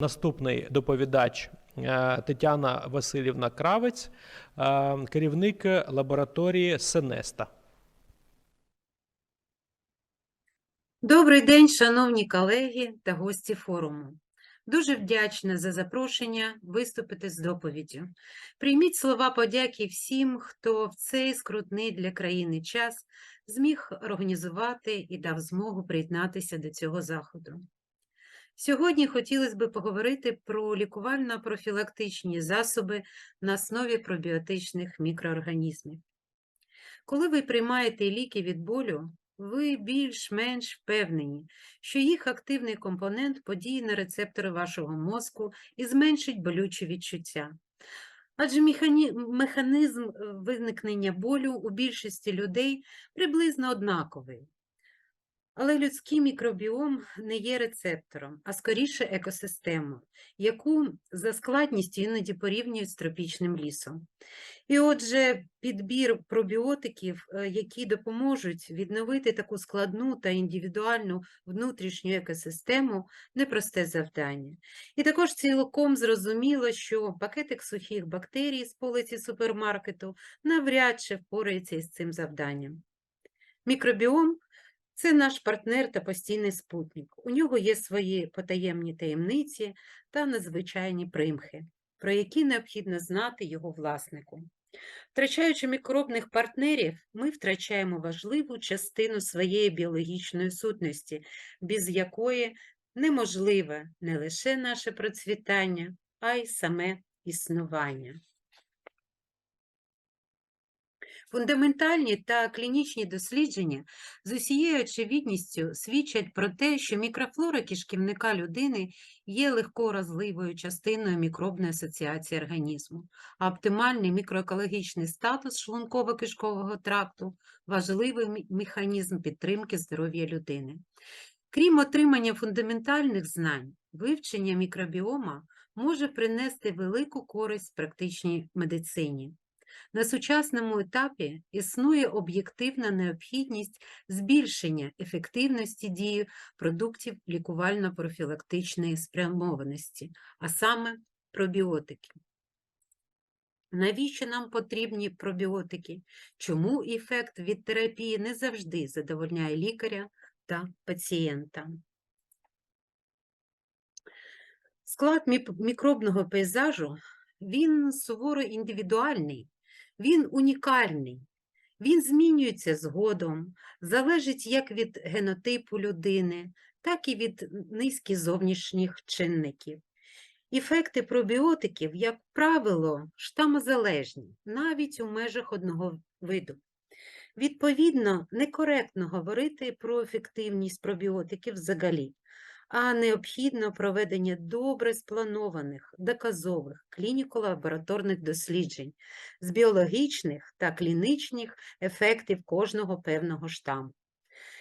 Наступний доповідач е, Тетяна Васильівна Кравець, е, керівник лабораторії Сенеста. Добрий день, шановні колеги та гості форуму. Дуже вдячна за запрошення виступити з доповіддю. Прийміть слова подяки всім, хто в цей скрутний для країни час зміг організувати і дав змогу приєднатися до цього заходу. Сьогодні хотілося б поговорити про лікувально-профілактичні засоби на основі пробіотичних мікроорганізмів. Коли ви приймаєте ліки від болю, ви більш-менш впевнені, що їх активний компонент подіє на рецептори вашого мозку і зменшить болючі відчуття. Адже механізм е, виникнення болю у більшості людей приблизно однаковий. Але людський мікробіом не є рецептором, а скоріше екосистемою, яку за складністю іноді порівнюють з тропічним лісом. І отже, підбір пробіотиків, е, які допоможуть відновити таку складну та індивідуальну внутрішню екосистему, непросте завдання. І також цілком зрозуміло, що пакетик сухих бактерій з полиці супермаркету навряд чи впорається із цим завданням. Мікробіом це наш партнер та постійний спутник. У нього є свої потаємні таємниці та надзвичайні примхи, про які необхідно знати його власнику. Втрачаючи мікробних партнерів, ми втрачаємо важливу частину своєї біологічної сутності, без якої неможливе не лише наше процвітання, а й саме існування. Фундаментальні та клінічні дослідження з усією очевидністю свідчать про те, що мікрофлора кишківника людини є легкорозливою частиною мікробної асоціації організму, а оптимальний мікроекологічний статус шлунково-кишкового тракту важливий механізм підтримки здоров'я людини. Крім отримання фундаментальних знань, вивчення мікробіома може принести велику користь практичній медицині. На сучасному етапі існує об'єктивна необхідність збільшення ефективності дії продуктів лікувально-профілактичної спрямованості, а саме пробіотики. Навіщо нам потрібні пробіотики? Чому ефект від терапії не завжди задовольняє лікаря та пацієнта? Склад мікробного пейзажу він суворо індивідуальний, він унікальний, він змінюється згодом, залежить як від генотипу людини, так і від низки зовнішніх чинників. Ефекти пробіотиків, як правило, штамозалежні, навіть у межах одного виду. Відповідно, некоректно говорити про ефективність пробіотиків взагалі, а необхідно проведення добре спланованих, доказових клініко-лабораторних досліджень з біологічних та клінічних ефектів кожного певного штаму.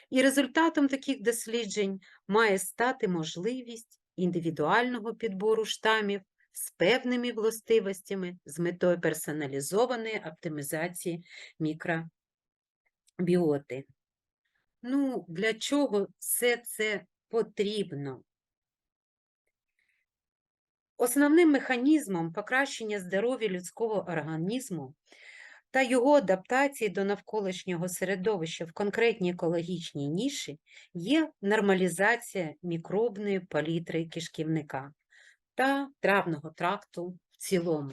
І результатом таких досліджень має стати можливість індивідуального підбору штамів з певними властивостями з метою персоналізованої оптимізації мікробіоти. Ну, для чого все це потрібно? Основним механізмом покращення здоров'я людського організму та його адаптації до навколишнього середовища в конкретній екологічній ніші є нормалізація мікробної палітри кишківника та травного тракту в цілому.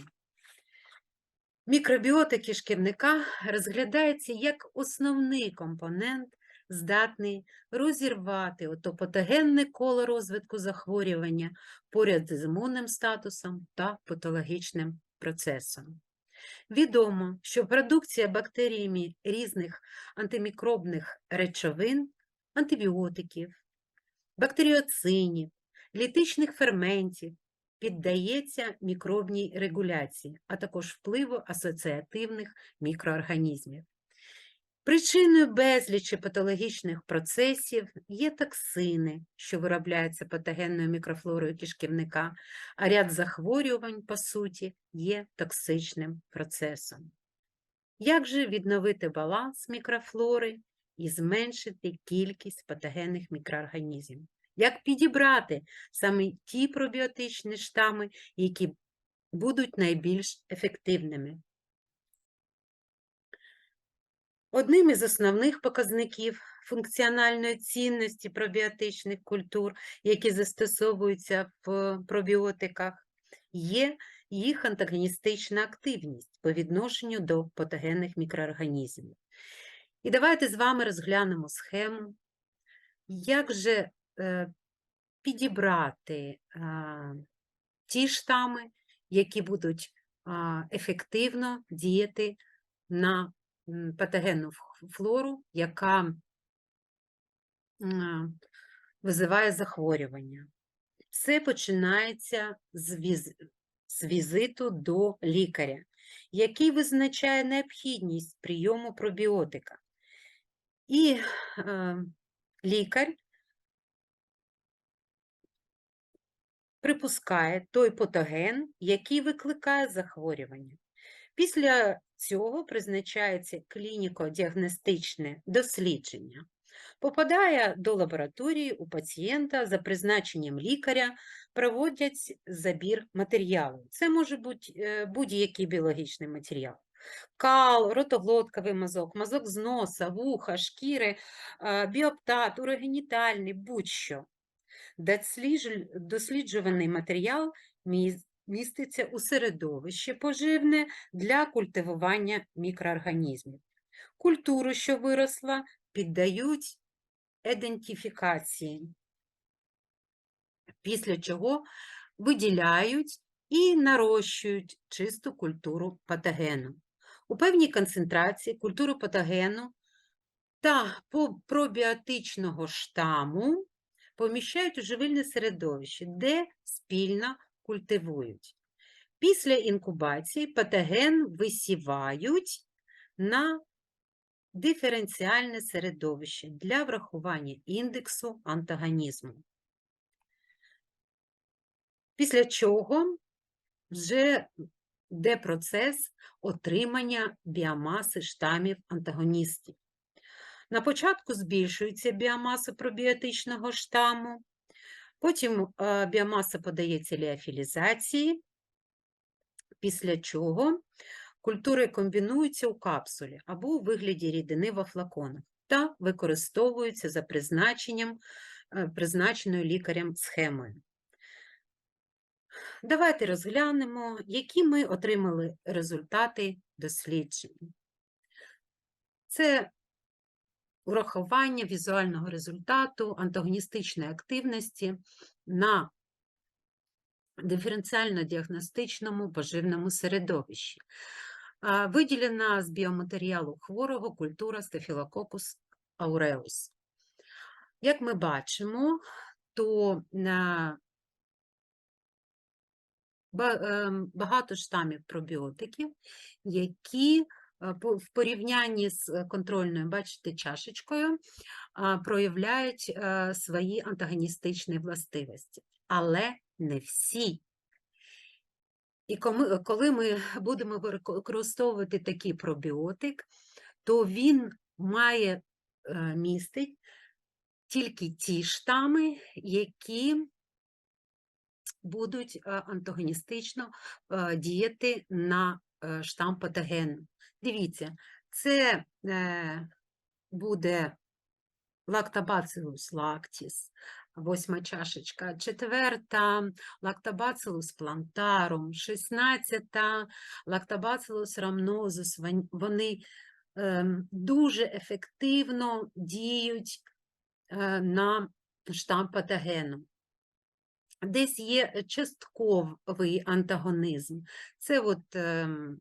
Мікробіота кишківника розглядається як основний компонент, здатний розірвати ото патогенне коло розвитку захворювання поряд з імунним статусом та патологічним процесом. Відомо, що продукція бактеріями різних антимікробних речовин, антибіотиків, бактеріоцинів, літичних ферментів піддається мікробній регуляції, а також впливу асоціативних мікроорганізмів. Причиною безлічі патологічних процесів є токсини, що виробляються патогенною мікрофлорою кишківника, а ряд захворювань, по суті, є токсичним процесом. Як же відновити баланс мікрофлори і зменшити кількість патогенних мікроорганізмів? як підібрати саме ті пробіотичні штами, які будуть найбільш ефективними. Одним із основних показників функціональної цінності пробіотичних культур, які застосовуються в пробіотиках, є їх антагоністична активність по відношенню до патогенних мікроорганізмів. І давайте з вами розглянемо схему, як же е, підібрати ті штами, які будуть ефективно діяти на патогенну флору, яка визиває захворювання. Все починається з, віз... з візиту до лікаря, який визначає необхідність прийому пробіотика. І е, лікар припускає той патоген, який викликає захворювання. Після цього призначається клініко-діагностичне дослідження. Попадає до лабораторії у пацієнта за призначенням лікаря, проводять забір матеріалу. Це може бути е, будь-який біологічний матеріал. Кал, ротоглотковий мазок, мазок з носа, вуха, шкіри, е, біоптат, урогенітальний, будь-що. Досліджуваний матеріал міститься у середовище поживне для культивування мікроорганізмів. Культуру, що виросла, піддають ідентифікації, після чого виділяють і нарощують чисту культуру патогену. У певній концентрації культуру патогену та пробіотичного штаму поміщають у живильне середовище, де спільно культивують. Після інкубації патоген висівають на диференціальне середовище для врахування індексу антагонізму. Після чого вже йде процес отримання біомаси штамів антагоністів. На початку збільшується біомаса пробіотичного штаму, потім е, біомаса подається ліофілізації, після чого культури комбінуються у капсулі або у вигляді рідини во флаконах та використовуються за призначенням, е, призначеною лікарем схемою. Давайте розглянемо, які ми отримали результати досліджень. Це урахування візуального результату антагоністичної активності на диференціально-діагностичному поживному середовищі. Виділена з біоматеріалу хворого культура Staphylococcus aureus. Як ми бачимо, то на ем, багато штамів пробіотиків, які е, в порівнянні з е, контрольною, бачите, чашечкою, проявляють е, свої антагоністичні властивості, але не всі. І коли ми будемо використовувати такий пробіотик, то він має е, містить тільки ті штами, які будуть е, антагоністично е, діяти на е, штам патогену. Дивіться, це е, буде лактобацилус лактіс, восьма чашечка, четверта лактобацилус плантарум, шістнадцята лактобацилус рамнозус. Вони ем, дуже ефективно діють е, на штам патогену. Десь є частковий антагонізм. Це от ем,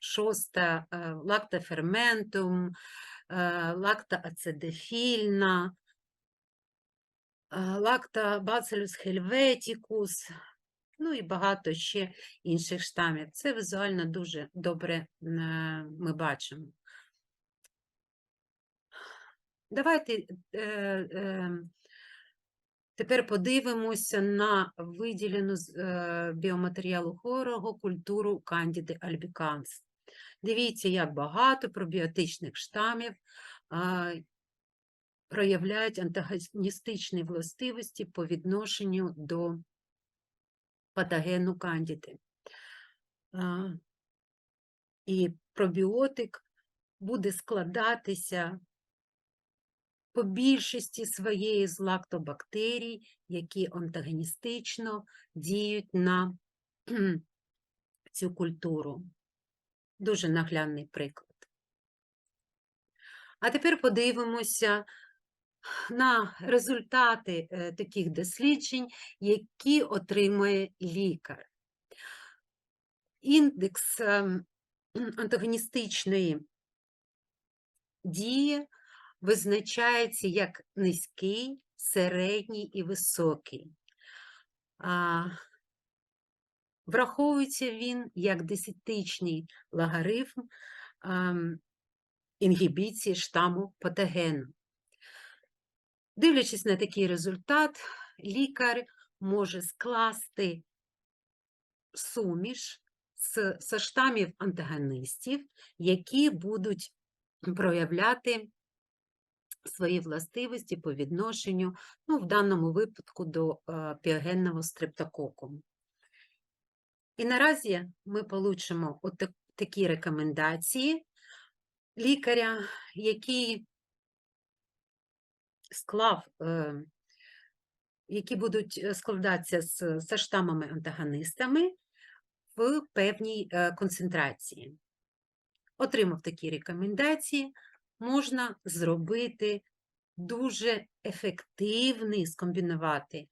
шоста е, лактоферментум, е, лактоацидофільна, е, лактобацилюс хельветікус, ну і багато ще інших штамів. Це візуально дуже добре ми бачимо. Давайте тепер подивимося на виділену з біоматеріалу хворого культуру Candida albicans. Дивіться, як багато пробіотичних штамів проявляють антагоністичні властивості по відношенню до патогену кандіди. І пробіотик буде складатися по більшості своєї з лактобактерій, які антагоністично діють на цю культуру. Дуже наглядний приклад. А тепер подивимося на результати е, таких досліджень, які отримує лікар. Індекс ем, антагоністичної дії визначається як низький, середній і високий. Враховується він як десятичний логарифм ам, інгібіції штаму патогену. Дивлячись на такий результат, лікар може скласти суміш з, з штамів антагоністів, які будуть проявляти свої властивості по відношенню, ну, в даному випадку, до е, піогенного стрептококу. І наразі ми получимо от такі рекомендації лікаря, який склав, е, які будуть е, складатися з, з штамами-антагонистами в певній е, концентрації. Отримав такі рекомендації, можна зробити дуже ефективний, скомбінувати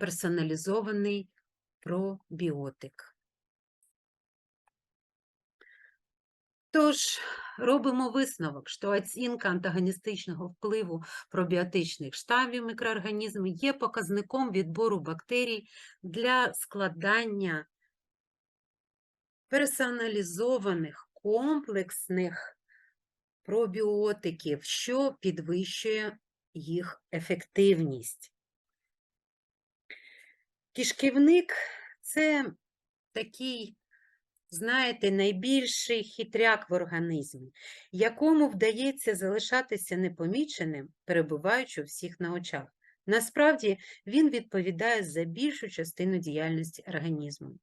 персоналізований пробіотик. Тож, робимо висновок, що оцінка антагоністичного впливу пробіотичних штамів мікроорганізмів є показником відбору бактерій для складання персоналізованих комплексних пробіотиків, що підвищує їх ефективність. Кишківник це такий, знаєте, найбільший хитряк в організмі, якому вдається залишатися непоміченим, перебуваючи у всіх на очах. Насправді він відповідає за більшу частину діяльності організму.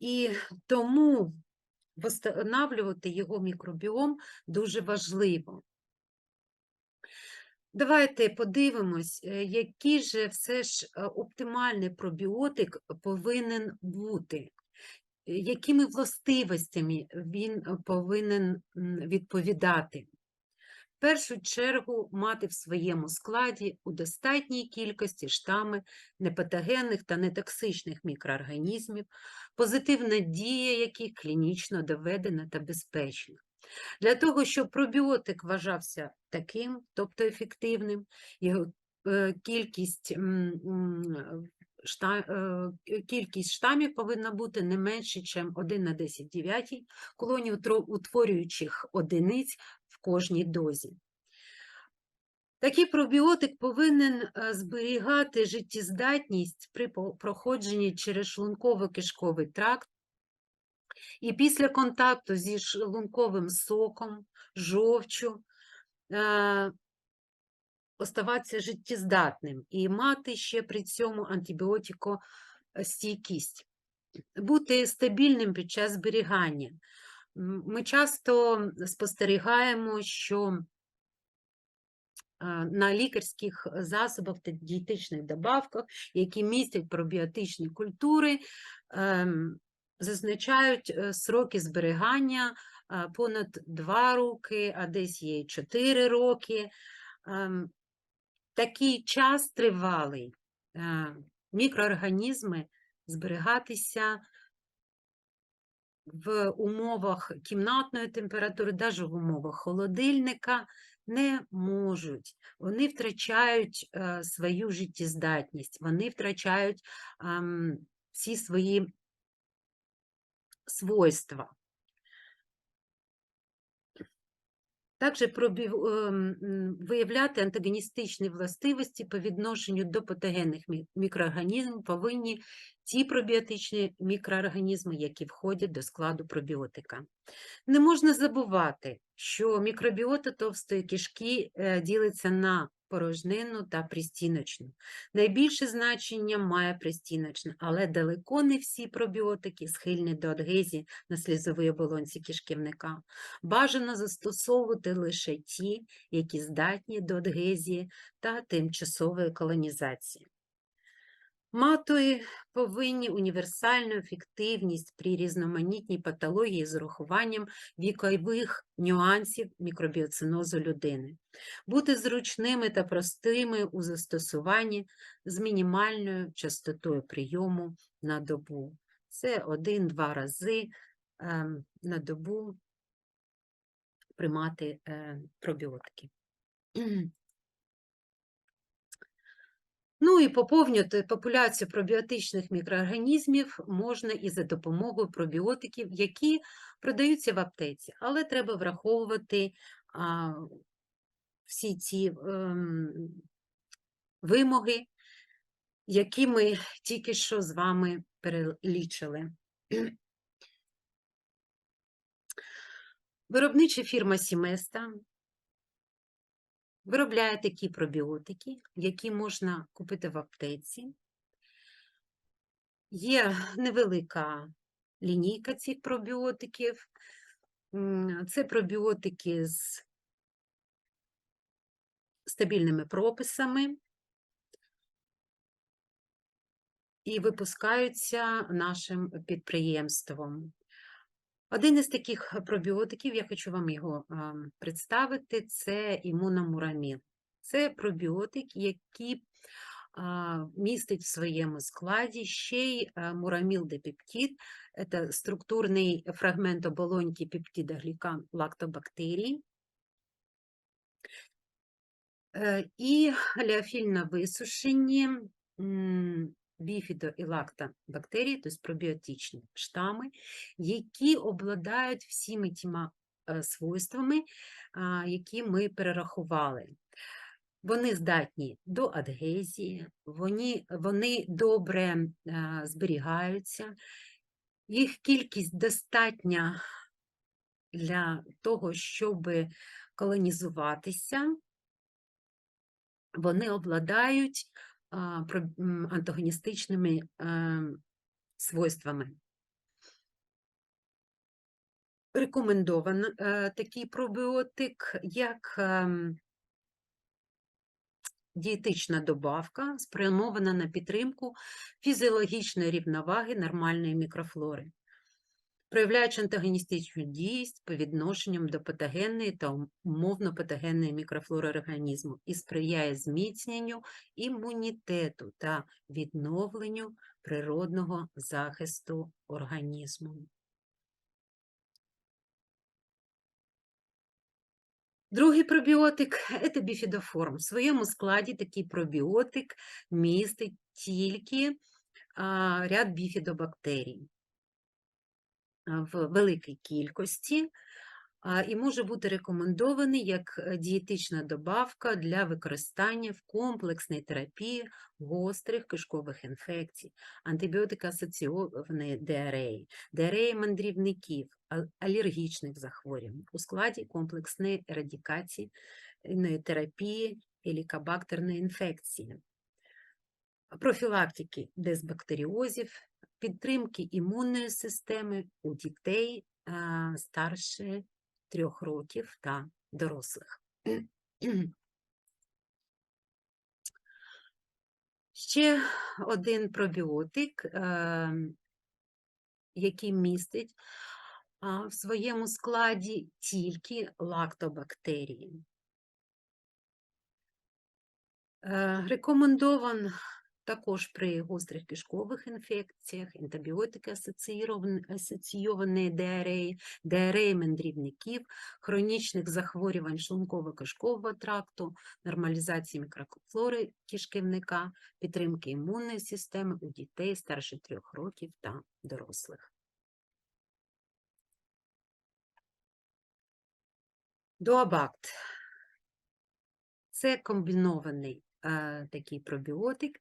І тому встановлювати його мікробіом дуже важливо. Давайте подивимось, е, який же все ж е, оптимальний пробіотик повинен бути, е, якими властивостями він повинен відповідати. В першу чергу мати в своєму складі у достатній кількості штами непатогенних та нетоксичних мікроорганізмів, позитивна дія яких клінічно доведена та безпечна. Для того, щоб пробіотик вважався таким, тобто ефективним, його е, кількість, е, кількість штамів повинна бути не менше, ніж 1 на 10 дев'ятій колоній утворюючих одиниць в кожній дозі. Такий пробіотик повинен е, зберігати життєздатність при проходженні через шлунково-кишковий тракт і після контакту зі шлунковим соком, жовчу, е, оставатися життєздатним і мати ще при цьому антибіотикостійкість, бути стабільним під час зберігання. Ми часто спостерігаємо, що на лікарських засобах та дієтичних добавках, які містять пробіотичні культури, ем, зазначають е, сроки зберігання понад 2 роки, а десь є 4 роки. Ем, Такий час тривалий е, мікроорганізми зберігатися в умовах кімнатної температури, навіть в умовах холодильника не можуть. Вони втрачають е, свою життєздатність, вони втрачають ем, всі свої свойства. Також виявляти антагоністичні властивості по відношенню до патогенних мікроорганізмів повинні ті пробіотичні мікроорганізми, які входять до складу пробіотика. Не можна забувати, що мікробіота товстої кишки е, ділиться на порожнину та пристіночну. Найбільше значення має пристіночна, але далеко не всі пробіотики схильні до адгезії на слізовій оболонці кишківника. Бажано застосовувати лише ті, які здатні до адгезії та тимчасової колонізації. Матої повинні універсальну ефективність при різноманітній патології з урахуванням вікових нюансів мікробіоцинозу людини, бути зручними та простими у застосуванні з мінімальною частотою прийому на добу. Це один-два рази ем, на добу приймати е, пробіотики. Ну і поповнювати популяцію пробіотичних мікроорганізмів можна і за допомогою пробіотиків, які продаються в аптеці, але треба враховувати а, всі ці ем, вимоги, які ми тільки що з вами перелічили. Виробнича фірма Сіместа виробляє такі пробіотики, які можна купити в аптеці. Є невелика лінійка цих пробіотиків. Це пробіотики з стабільними прописами і випускаються нашим підприємством. Один із таких пробіотиків, я хочу вам його представити, це імуномурамін. Це пробіотик, який містить в своєму складі ще й а, мурамілдепептид, це структурний фрагмент оболоньки пептида глікан лактобактерій. Е, І леофільно висушені м, біфідо- і лактобактерії, тобто пробіотичні штами, які обладають всіми тіма е, свойствами, які ми перерахували. Вони здатні до адгезії, вони, вони добре е, зберігаються, їх кількість достатня для того, щоб колонізуватися. Вони обладають антагоністичними свойствами. Рекомендовано е, такий пробіотик як ем, дієтична добавка, спрямована на підтримку фізіологічної рівноваги нормальної мікрофлори, проявляючи антагоністичну дієсть по відношенням до патогенної та умовно патогенної мікрофлори організму і сприяє зміцненню імунітету та відновленню природного захисту організму. Другий пробіотик – це біфідоформ. В своєму складі такий пробіотик містить тільки ряд біфідобактерій в великій кількості і може бути рекомендований як е, дієтична добавка для використання в комплексній терапії гострих кишкових інфекцій, антибіотикоасоційованої діареї, діареї мандрівників, алергічних захворювань у складі комплексної ерадикаційної терапії елікобактерної інфекції, профілактики дисбактеріозів, підтримки імунної системи у дітей а, старше трьох років та дорослих. Ще один пробіотик, е, який містить в своєму складі тільки лактобактерії. Е, Рекомендован також при гострих кишкових інфекціях, антибіотики асоційован- асоційованої діареї, діареї мандрівників, хронічних захворювань шлунково-кишкового тракту, нормалізації мікрофлори кишківника, підтримки імунної системи у дітей старше трьох років та дорослих. Дуабакт. Це комбінований е, такий пробіотик,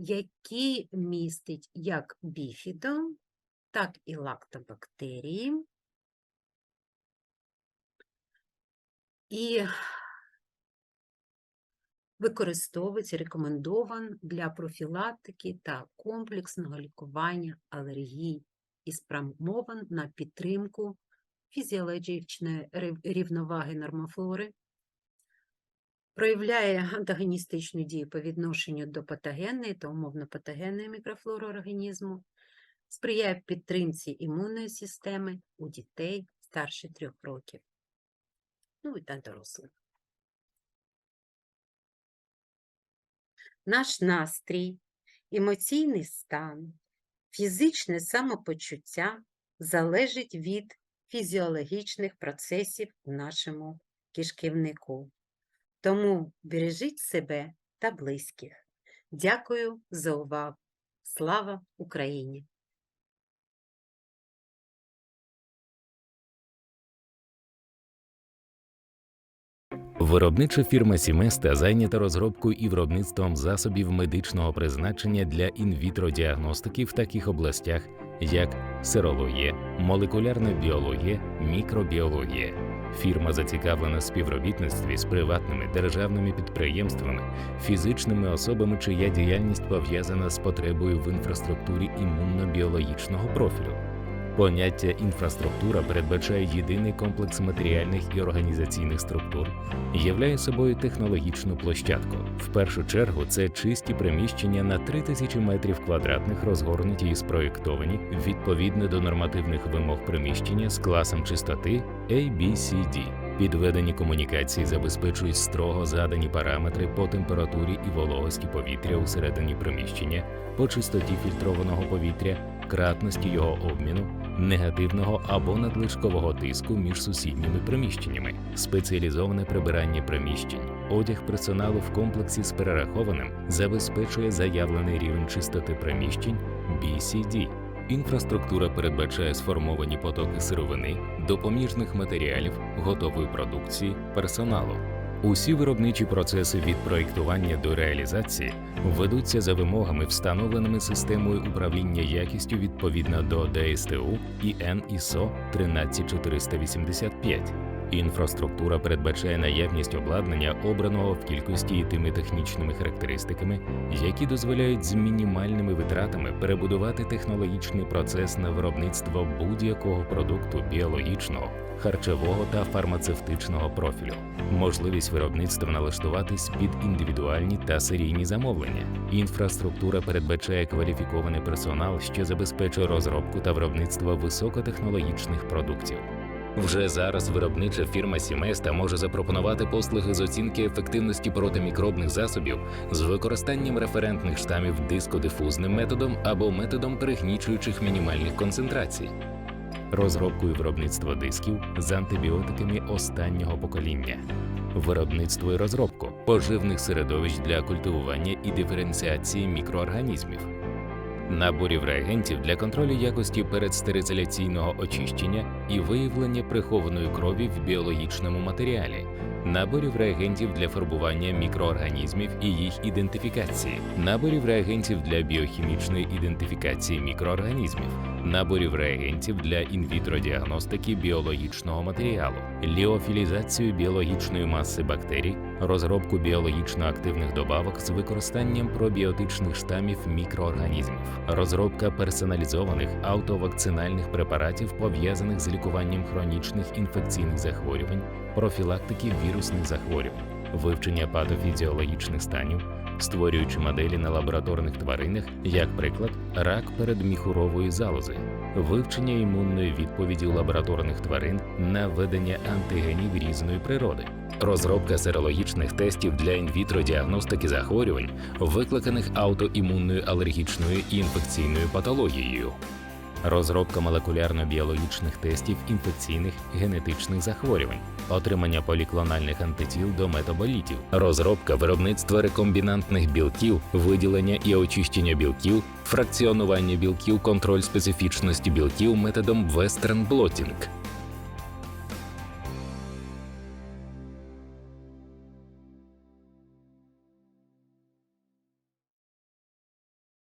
який містить як біфідо, так і лактобактерії. І використовується, рекомендован для профілактики та комплексного лікування алергій і спрямован на підтримку фізіологічної рівноваги нормофлори, проявляє антагоністичну дію по відношенню до патогенної та умовно патогенної мікрофлори організму, сприяє підтримці імунної системи у дітей старше трьох років, ну і та дорослих. Наш настрій, емоційний стан, фізичне самопочуття залежить від фізіологічних процесів в нашому кишківнику. Тому бережіть себе та близьких. Дякую за увагу. Слава Україні! Виробнича фірма Сіместа зайнята розробкою і виробництвом засобів медичного призначення для інвітро-діагностики в таких областях, як серологія, молекулярна біологія, мікробіологія. Фірма зацікавлена в співробітництві з приватними державними підприємствами, фізичними особами, чия діяльність пов'язана з потребою в інфраструктурі імунно-біологічного профілю. Поняття інфраструктура передбачає єдиний комплекс матеріальних і організаційних структур, являє собою технологічну площадку. В першу чергу це чисті приміщення на 3000 метрів квадратних, розгорнуті і спроєктовані відповідно до нормативних вимог приміщення з класом чистоти ABCD. Підведені комунікації забезпечують строго задані параметри по температурі і вологості повітря усередині приміщення, по чистоті фільтрованого повітря, кратності його обміну, негативного або надлишкового тиску між сусідніми приміщеннями, спеціалізоване прибирання приміщень, одяг персоналу в комплексі з перерахованим забезпечує заявлений рівень чистоти приміщень BCD. Інфраструктура передбачає сформовані потоки сировини, допоміжних матеріалів, готової продукції, персоналу. Усі виробничі процеси від проєктування до реалізації ведуться за вимогами, встановленими системою управління якістю відповідно до ДСТУ і NISO 13485. Інфраструктура передбачає наявність обладнання, обраного в кількості і тими технічними характеристиками, які дозволяють з мінімальними витратами перебудувати технологічний процес на виробництво будь-якого продукту біологічного, харчового та фармацевтичного профілю, можливість виробництва налаштуватись під індивідуальні та серійні замовлення. Інфраструктура передбачає кваліфікований персонал, що забезпечує розробку та виробництво високотехнологічних продуктів. Вже зараз виробнича фірма Сіместа може запропонувати послуги з оцінки ефективності протимікробних засобів з використанням референтних штамів дискодифузним методом або методом перегнічуючих мінімальних концентрацій. Розробку і виробництво дисків з антибіотиками останнього покоління, виробництво і розробку поживних середовищ для культивування і диференціації мікроорганізмів, наборів реагентів для контролю якості передстериляційного очищення і виявлення прихованої крові в біологічному матеріалі, наборів реагентів для фарбування мікроорганізмів і їх ідентифікації, наборів реагентів для біохімічної ідентифікації мікроорганізмів, наборів реагентів для інвітро-діагностики біологічного матеріалу, ліофілізацію біологічної маси бактерій, розробку біологічно активних добавок з використанням пробіотичних штамів мікроорганізмів, розробка персоналізованих автовакцинальних препаратів, пов'язаних з лікуванням хронічних інфекційних захворювань, профілактики вірусних захворювань, вивчення патофізіологічних станів, створюючи моделі на лабораторних тваринах, як приклад, рак передміхурової залози, вивчення імунної відповіді лабораторних тварин на введення антигенів різної природи. Розробка серологічних тестів для інвітро-діагностики захворювань, викликаних аутоімунною алергічною і інфекційною патологією, розробка молекулярно-біологічних тестів інфекційних генетичних захворювань, отримання поліклональних антитіл до метаболітів, розробка виробництва рекомбінантних білків, виділення і очищення білків, фракціонування білків, контроль специфічності білків методом Western Blotting,